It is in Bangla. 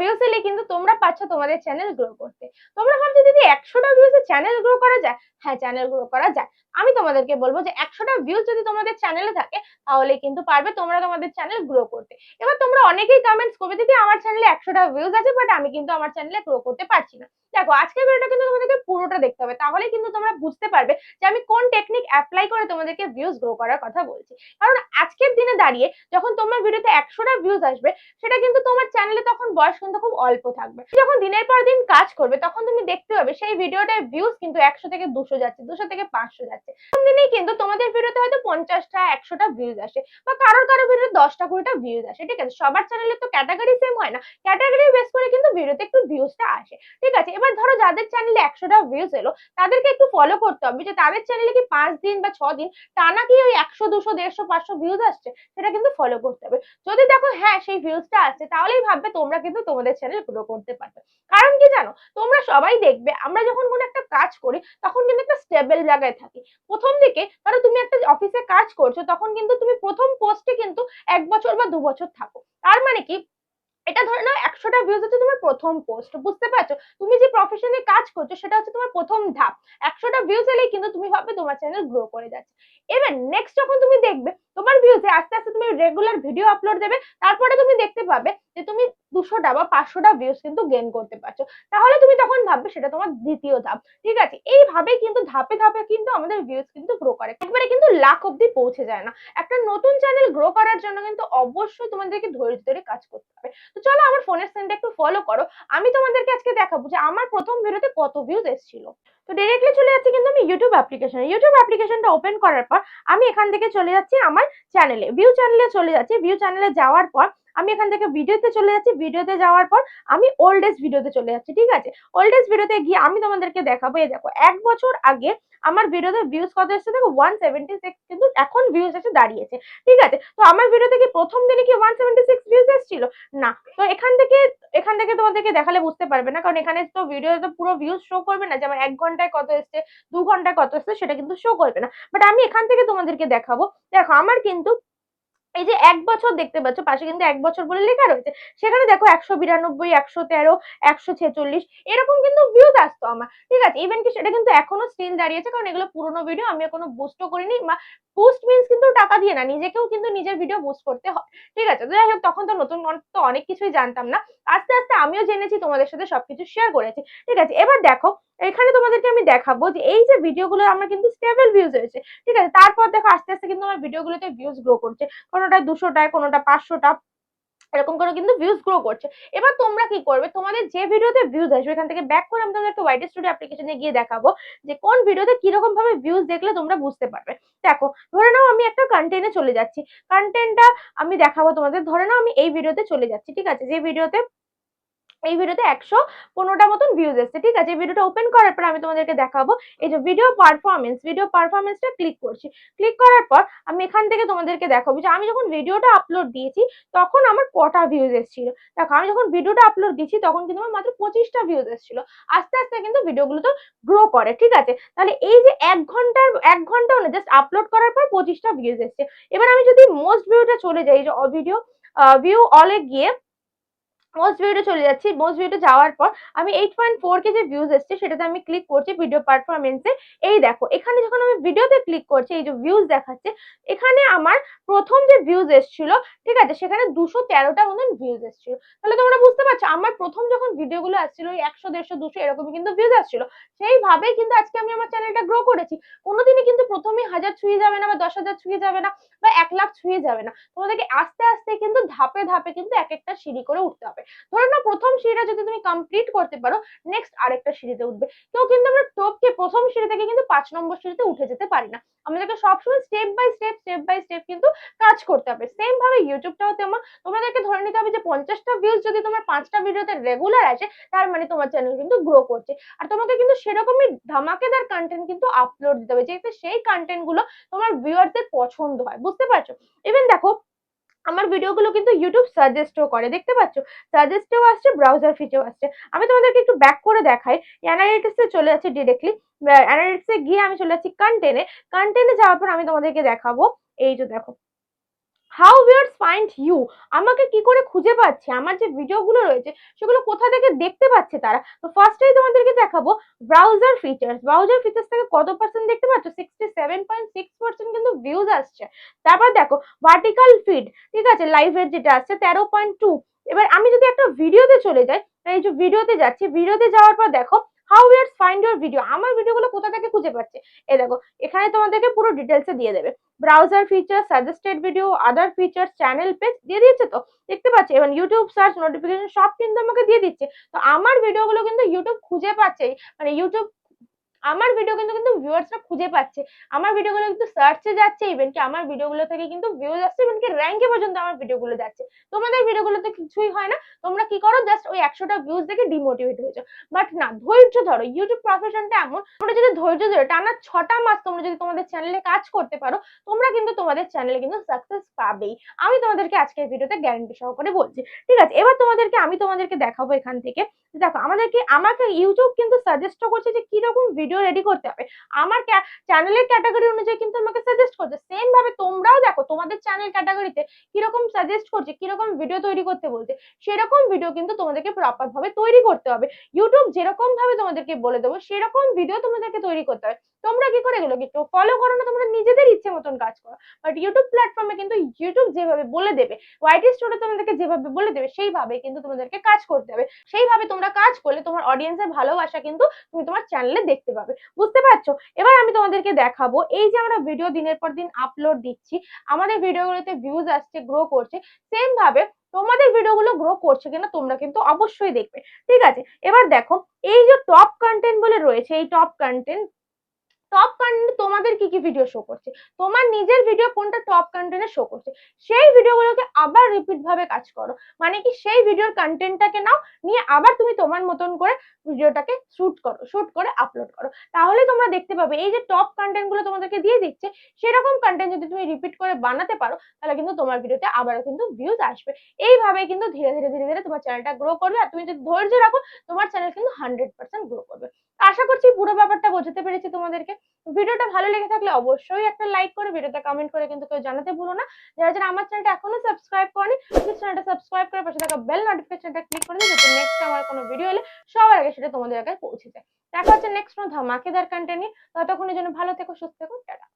ভিউজ এলে কিন্তু তোমরা পাচ্ছ তোমাদের চ্যানেল গ্রো করতে। তোমরা ভাবছ, দিদি, একশোটা ভিউজে চ্যানেল গ্রো করা যায়? হ্যাঁ চ্যানেল গ্রো করা যায়। আমি তোমাদেরকে বলব যে, একশোটা ভিউজ যদি তোমাদের চ্যানেলে থাকে, তাহলে কিন্তু পারবে তোমরা তোমাদের চ্যানেল গ্রো করতে। এবার তোমরা অনেকেই কমেন্টস করবে, দিদি, আমার চ্যানেলে একশোটা ভিউজ আছে বাট আমি কিন্তু আমার চ্যানেলে গ্রো করতে পারছি না। দেখো, আজকের ভিডিওটা কিন্তু তোমাদেরকে পুরোটা দেখতে হবে। তাহলে কিন্তু তোমরা বুঝতে পারবে যে, আমি কোন টেকনিক অ্যাপ্লাই করে তোমাদেরকে ভিউজ গ্রো করার কথা বলছি। কারণ আজকের দিনে দাঁড়িয়ে যখন তোমার ভিডিওতে একশোটা ভিউজ আসবে, সেটা কিন্তু তোমার চ্যানেলে তখন বয়স কিন্তু খুব অল্প থাকবে। যখন দিনের পর দিন কাজ করবে, তখন তুমি দেখতে পাবে সেই ভিডিওটার ভিউজ কিন্তু একশো থেকে দুশো যাচ্ছে, দুশো থেকে পাঁচশো যাচ্ছে। দিনেই কিন্তু তোমাদের ভিডিওতে হয়তো পঞ্চাশটা, একশোটা ভিউজ আসে বা কারোর কারও ভিডিও দশটা, কুড়িটা ভিউজ আসে, ঠিক আছে? সবার চ্যানেলে তো ক্যাটাগরি সেম হয় না ক্যাটাগরি বেস করে কিন্তু ভিডিওতে একটু ভিউজটা আসে, ঠিক আছে? এবার ধরো যাদের চ্যানেলে একশোটা ভিউজ এলো, তাদেরকে একটু ফলো করতে হবে যে তাদের চ্যানেলে কি পাঁচ দিন বা ছ দিন টানা কি ওই একশো, দুশো, দেড়শো, পাঁচশো ভিউজ আসছে? সেটা কিন্তু ফলো করতে হবে। যদি দেখো হ্যাঁ সেই ভিউজটা আসছে, তাহলেই ভাববে তোমরা কিন্তু তোমাদের চ্যানেল গ্রো করতে পারবে। কারণ কি জানো? তোমরা সবাই দেখবে, আমরা যখন কোনো একটা কাজ করি, তখন কিন্তু একটা স্টেবল জায়গায় থাকি। প্রথম দিকে ধরো তুমি একটা অফিসে কাজ করছ, তখন কিন্তু তুমি প্রথম পোস্টে কিন্তু এক বছর বা দু বছর থাকো। তার মানে কি? এটা ধরে নাও একশোটা ভিউজ হচ্ছে তোমার প্রথম পোস্ট বুঝতে পারছ? তুমি যে প্রফেশনে কাজ করছ, সেটা হচ্ছে তোমার প্রথম ধাপ। একশোটা ভিউজ এলেই কিন্তু তুমি ভাববে তোমার চ্যানেল গ্রো করে যাচ্ছে। এবার নেক্সট যখন তুমি দেখবে, তোমার ভিউজে আস্তে আস্তে তুমি রেগুলার ভিডিও আপলোড দেবে, তারপরে তুমি দেখতে পাবে যে তুমি দুশোটা বা পাঁচশোটা ভিউজ কিন্তু গেন করতে পারছ। তাহলে তুমি তখন ভাববে সেটা তোমার দ্বিতীয় ধাপ। ঠিক আছে? এইভাবে কিন্তু ধাপে ধাপে কিন্তু আমাদের ভিউজ কিন্তু গ্রো করে। একবারে কিন্তু লাখ অব্দি পৌঁছে যায় না। একটা নতুন চ্যানেল গ্রো করার জন্য কিন্তু অবশ্যই তোমাদেরকে ধৈর্য ধরে কাজ করতে হবে। তো চলো আমার ফোনের সেন্টার একটু ফলো করো। আমি তোমাদেরকে আজকে দেখাবো যে আমার প্রথম ভিডিওতে কত ভিউজ এসেছিল। তো ডিরেক্টলি চলে যাচ্ছি কিন্তু আমি ইউটিউব অ্যাপ্লিকেশনে ইউটিউব অ্যাপ্লিকেশনটা ওপেন করার পর আমি এখান থেকে চলে যাচ্ছি আমার চ্যানেলে ভিউ চ্যানেলে চলে যাচ্ছি। ভিউ চ্যানেলে যাওয়ার পর আমি এখান থেকে ভিডিওতে চলে যাচ্ছি। ভিডিওতে যাওয়ার পর আমি ওল্ডেস্ট ভিডিওতে চলে যাচ্ছি, ঠিক আছে? ওল্ডেস্ট ভিডিওতে গিয়ে আমি তোমাদেরকে দেখাবো, এই দেখো, এক বছর আগে আমার ভিডিওতে ভিউজ কত এসেছে দেখো? ওয়ান সেভেন্টি সিক্স কিন্তু এখন ভিউজ এসে দাঁড়িয়েছে, ঠিক আছে? তো আমার ভিডিওতে কি প্রথম দিনে কি ওয়ান সেভেন্টি সিক্স ভিউজ এসেছিল? না। তো এখান থেকে এখান থেকে তোমাদেরকে দেখালে বুঝতে পারবে না, কারণ এখানে তো ভিডিওতে তো পুরো ভিউজ শো করবে না যে আমার এক ঘন্টায় কত এসছে, দু ঘন্টায় কত এসছে, সেটা কিন্তু শো করবে না। বাট আমি এখান থেকে তোমাদেরকে দেখাবো। দেখো, আমার কিন্তু এই যে এক বছর দেখতে পাচ্ছ, পাশে কিন্তু এক বছর বলে লেখা রয়েছে, সেখানে দেখো একশো বিরানব্বই, একশো তেরো, একশো ছেচল্লিশ, এরকম কিন্তু ভিউজ আসতো আমার। ঠিক আছে ইভেন কি সেটা কিন্তু এখনও স্টিল দাঁড়িয়েছে, কারণ এগুলো পুরোনো ভিডিও আমি এখনও বুস্টও করিনি, বা বুস্ট মিনস কিন্তু টাকা দিয়ে না, নিজেকেও কিন্তু নিজের ভিডিও পোস্ট করতে হয়। ঠিক আছে? তো যাই হোক, তখন তো নতুন তো অনেক কিছুই জানতাম না। আস্তে আস্তে আমিও জেনেছি, তোমাদের সাথে সবকিছু শেয়ার করেছি। ঠিক আছে? এবার দেখো, এখানে তোমাদেরকে আমি দেখাবো যে এই যে ভিডিওগুলো আমার কিন্তু স্টেবল ভিউজ হয়েছে। ঠিক আছে? তারপর দেখো, আস্তে আস্তে কিন্তু আমার ভিডিওগুলোতে ভিউজ গ্রো করছে। কোনোটা দুশোটায় কোনোটা পাঁচশোটা। এরকম করে কিন্তু ভিউজ গ্রো করছে। এবার তোমরা কি করবে? তোমাদের যে ভিডিওতে ভিউজ আসবে, এখান থেকে ব্যাক করে আমি তোমাদেরকে ওয়াইট স্টুডিও অ্যাপ্লিকেশনে গিয়ে দেখাবো যে কোন ভিডিওতে কীরকম ভাবে ভিউজ দেখলে তোমরা বুঝতে পারবে। দেখো, ধরে নাও আমি একটা কন্টেন্টে চলে যাচ্ছি। কন্টেন্টটা আমি দেখাবো তোমাদের। ধরে নাও আমি এই ভিডিওতে চলে যাচ্ছি, ঠিক আছে? যে ভিডিওতে এই ভিডিওতে একশো পনেরোটা মতন ভিউজ এসছে, ঠিক আছে? ভিডিওটা ওপেন করার পর আমি তোমাদেরকে দেখাবো এই যে ভিডিও পারফরমেন্স ভিডিও পারফরমেন্সটা ক্লিক করছি। ক্লিক করার পর আমি এখান থেকে তোমাদেরকে দেখাবো যে আমি যখন ভিডিওটা আপলোড দিয়েছি, তখন আমার কটা ভিউজ এসেছিল। দেখো, আমি যখন ভিডিওটা আপলোড দিচ্ছি তখন কিন্তু আমার মাত্র পঁচিশটা ভিউজ এসেছিল। আস্তে আস্তে কিন্তু ভিডিওগুলো তো গ্রো করে, ঠিক আছে? তাহলে এই যে এক ঘণ্টার, এক ঘণ্টা না জাস্ট আপলোড করার পর পঁচিশটা ভিউজ এসছে। এবার আমি যদি মোস্ট ভিউটা চলে যাই যে ভিডিও ভিউ অলে গিয়ে মোস্ট ভিউতে চলে যাচ্ছি। মোস্ট ভিউতে যাওয়ার পর আমি এইট পয়েন্ট ফোর কে যে ভিউজ এসছে, সেটাতে আমি ক্লিক করছি ভিডিও পারফরমেন্সে এই দেখো, এখানে যখন আমি ভিডিওতে ক্লিক করছি, এই যে ভিউজ দেখাচ্ছে, এখানে আমার প্রথম যে ভিউজ এসছিল, ঠিক আছে, সেখানে দুশো তেরোটা মতন ভিউজ এসছিল। তাহলে তোমরা বুঝতে পারছ, আমার প্রথম যখন ভিডিওগুলো আসছিল, ওই একশো দেড়শো দুশো এরকমই কিন্তু ভিউজ আসছিল। সেইভাবেই কিন্তু আজকে আমি আমার চ্যানেলটা গ্রো করেছি। কোনোদিনই কিন্তু প্রথমেই হাজার ছুঁয়ে যাবে না বা দশ হাজার ছুঁয়ে যাবে না বা এক লাখ ছুঁয়ে যাবে না। তোমাদেরকে আস্তে আস্তে কিন্তু ধাপে ধাপে কিন্তু এক একটা সিঁড়ি করে উঠতে হবে। ধরো না প্রথম সিঁড়িটা যদি তুমি কমপ্লিট করতে পারো নেক্সট আরেকটা সিঁড়িতে উঠবে। তো কিন্তু আমরা টপকে প্রথম সিঁড়ি থেকে কিন্তু পাঁচ নম্বর সিঁড়িতে উঠে যেতে পারি না। আমাদেরকে সবসময় step by step step by step কিন্তু কাজ করতে হবে। সেম ভাবে ইউটিউবটাও তেমন। তোমাদেরকে ধরে নিতে হবে যে পঞ্চাশটা ভিউজ যদি তোমার পাঁচটা ভিডিওতে রেগুলার আসে, তার মানে তোমার চ্যানেল কিন্তু গ্রো করছে। আর তোমাকে কিন্তু সেরকমই ধামাকেদার কন্টেন্ট কিন্তু আপলোড দিতে হবে, যেহেতু সেই কন্টেন্টগুলো তোমার ভিউয়ারদের পছন্দ হয়। বুঝতে পারছ? ইভেন দেখো আমার ভিডিওগুলো কিন্তু ইউটিউব সাজেস্টও করে, দেখতে পাচ্ছ? সাজেস্টেও আসছে ব্রাউজার ফিচেও আসছে। আমি তোমাদেরকে একটু ব্যাক করে দেখাই অ্যানালিটিক্সে চলে যাচ্ছে ডিরেক্টলি অ্যানালিটিক্সে গিয়ে আমি চলে যাচ্ছি কন্টেনে কন্টেনে যাওয়ার পর আমি তোমাদেরকে দেখাবো, এই যে দেখো। হাউ ভিউয়ার্স ফাইন্ড ইউ আমাকে কি করে খুঁজে পাচ্ছে? আমার যে ভিডিওগুলো রয়েছে, সেগুলো কোথা থেকে দেখতে পাচ্ছে তারা? তো ফার্স্টেই তোমাদেরকে দেখাবো ব্রাউজার ফিচার্স ব্রাউজার ফিচার্স থেকে কত পার্সেন্ট দেখতে পাচ্ছ? Sixty seven point six percent কিন্তু ভিউজ আসছে। তারপর দেখো ভার্টিক্যাল ফিড ঠিক আছে? লাইভের যেটা আসছে, তেরো পয়েন্ট টু এবার আমি যদি একটা ভিডিওতে চলে যাই, এই যে ভিডিওতে যাচ্ছি ভিডিওতে যাওয়ার পর দেখো how viewers find your video আমার ভিডিওগুলো কোথা থেকে খুঁজে পাচ্ছে? এ দেখো, এখানে তোমাদেরকে পুরো ডিটেলসে দিয়ে দেবে। Browser feature suggested video other feature channel page দিয়ে দিয়েছে তো? দেখতে পাচ্ছি? এবং ইউটিউব সার্চ নোটিফিকেশন সব কিন্তু আমাকে দিয়ে দিচ্ছে। তো আমার ভিডিওগুলো কিন্তু ইউটিউব খুঁজে পাচ্ছেই। মানে ইউটিউব আমার ভিডিও কিন্তু কিন্তু ভিউয়ার্সরা খুঁজে পাচ্ছে। আমার ভিডিওগুলো কিন্তু সার্চে যাচ্ছে ইভেন কি আমার ভিডিওগুলো থেকে কিন্তু ভিউজ আসছে ইভেন কি র্যাঙ্কে পর্যন্ত আমার ভিডিওগুলো যাচ্ছে। তোমাদের ভিডিওগুলোতে কিছুই হয় না। তোমরা কি করো? জাস্ট ওই একশোটা ভিউজ দেখে ডিমোটিভেট হয়ে যাও। বাট না, ধৈর্য ধরো। ইউটিউব প্রফেশনটা এমন। তোমরা যদি ধৈর্য ধরে, টানা ছটা মাস তোমরা যদি তোমাদের চ্যানেলে কাজ করতে পারো, তোমরা কিন্তু তোমাদের চ্যানেলে কিন্তু সাকসেস পাবেই। আমি তোমাদেরকে আজকের ভিডিওতে গ্যারান্টি সহকারে বলছি। ঠিক আছে, এবার তোমাদেরকে, আমি তোমাদেরকে দেখাবো এখান থেকে দেখো, আমাদেরকে, আমাকে ইউটিউব কিন্তু সাজেস্ট করছে যে কীরকম ভিডিও রেডি করতে হবে। আমার চ্যানেলের ক্যাটাগরি অনুযায়ী কিন্তু আমাকে সাজেস্ট করছে। সেম ভাবে তোমরাও দেখো, তোমাদের চ্যানেল ক্যাটাগরিতে কীরকম সাজেস্ট করছে, কীরকম ভিডিও তৈরি করতে বলছে, সেরকম ভিডিও কিন্তু তোমাদেরকে প্রপার ভাবে তৈরি করতে হবে। ইউটিউব যেরকম ভাবে তোমাদেরকে বলে দেবো, সেরকম ভিডিও তোমাদেরকে তৈরি করতে হবে। তোমরা কি করে এগুলো একটু ফলো করো না, তোমরা নিজেদের ইচ্ছে মতন কাজ করো। বাট ইউটিউব প্ল্যাটফর্মে কিন্তু ইউটিউব যেভাবে বলে দেবে ওয়াইটি স্টোরে তোমাদেরকে যেভাবে বলে দেবে সেইভাবে কিন্তু তোমাদেরকে কাজ করতে হবে। সেইভাবে তোমরা কাজ করলে তোমার অডিয়েন্সের ভালোবাসা কিন্তু তুমি তোমার চ্যানেলে দেখতে পাবে। বুঝতে পারছ? এবার আমি তোমাদেরকে দেখাবো, এই যে আমরা ভিডিও দিনের পর দিন আপলোড দিচ্ছি, আমাদের ভিডিওগুলোতে ভিউজ আসছে গ্রো করছে সেম ভাবে তোমাদের ভিডিওগুলো গ্রো করছে কিনা তোমরা কিন্তু অবশ্যই দেখবে। ঠিক আছে? এবার দেখো, এই যে টপ কন্টেন্ট বলে রয়েছে, এই টপ কন্টেন্ট টপ কন্টেন্ট তোমাদের কি কি ভিডিও শো করছে? তোমার নিজের ভিডিও কোনটা টপ কন্টেন্টে শো করছে? সেই ভিডিওগুলোকে আবার রিপিট ভাবে কাজ করো। মানে কি সেই ভিডিওর কন্টেন্টটাকে নাও, নিয়ে আবার তুমি তোমার মতন করে ভিডিওটাকে শুট করো শুট করে আপলোড করো। তাহলে তোমরা দেখতে পাবে, এই যে টপ কন্টেন্টগুলো তোমাদেরকে দিয়ে দিচ্ছে, সেরকম কন্টেন্ট যদি তুমি রিপিট করে বানাতে পারো, তাহলে কিন্তু তোমার ভিডিওতে আবারও কিন্তু ভিউজ আসবে। এইভাবে কিন্তু ধীরে ধীরে ধীরে ধীরে তোমার চ্যানেলটা গ্রো করবে, আর তুমি যদি ধৈর্য রাখো, তোমার চ্যানেল কিন্তু হান্ড্রেড পার্সেন্ট গ্রো করবে। আশা করছি পুরো ব্যাপারটা বোঝাতে পেরেছি তোমাদেরকে। ভিডিওটা ভালো লেগে থাকলে অবশ্যই একটা লাইক করে ভিডিওটা কমেন্ট করে কিন্তু কেউ জানাতে ভুলো না। যারা যারা আমার চ্যানেলটা এখনও সাবস্ক্রাইব করেনি প্লিজ চ্যানেলটা সাবস্ক্রাইব করে পাশে থাকা বেল নোটিফিকেশনটা ক্লিক করে দিন, যাতে নেক্সট আমার কোনো ভিডিও এলে সবার আগে সেটা তোমাদের আগে পৌঁছে যায়। দেখা হচ্ছে নেক্সট কোনো ধামাকেদার কন্টেন্ট নিয়ে। ততক্ষণের জন্য ভালো থেকো, সুস্থ থেকো, টাটা।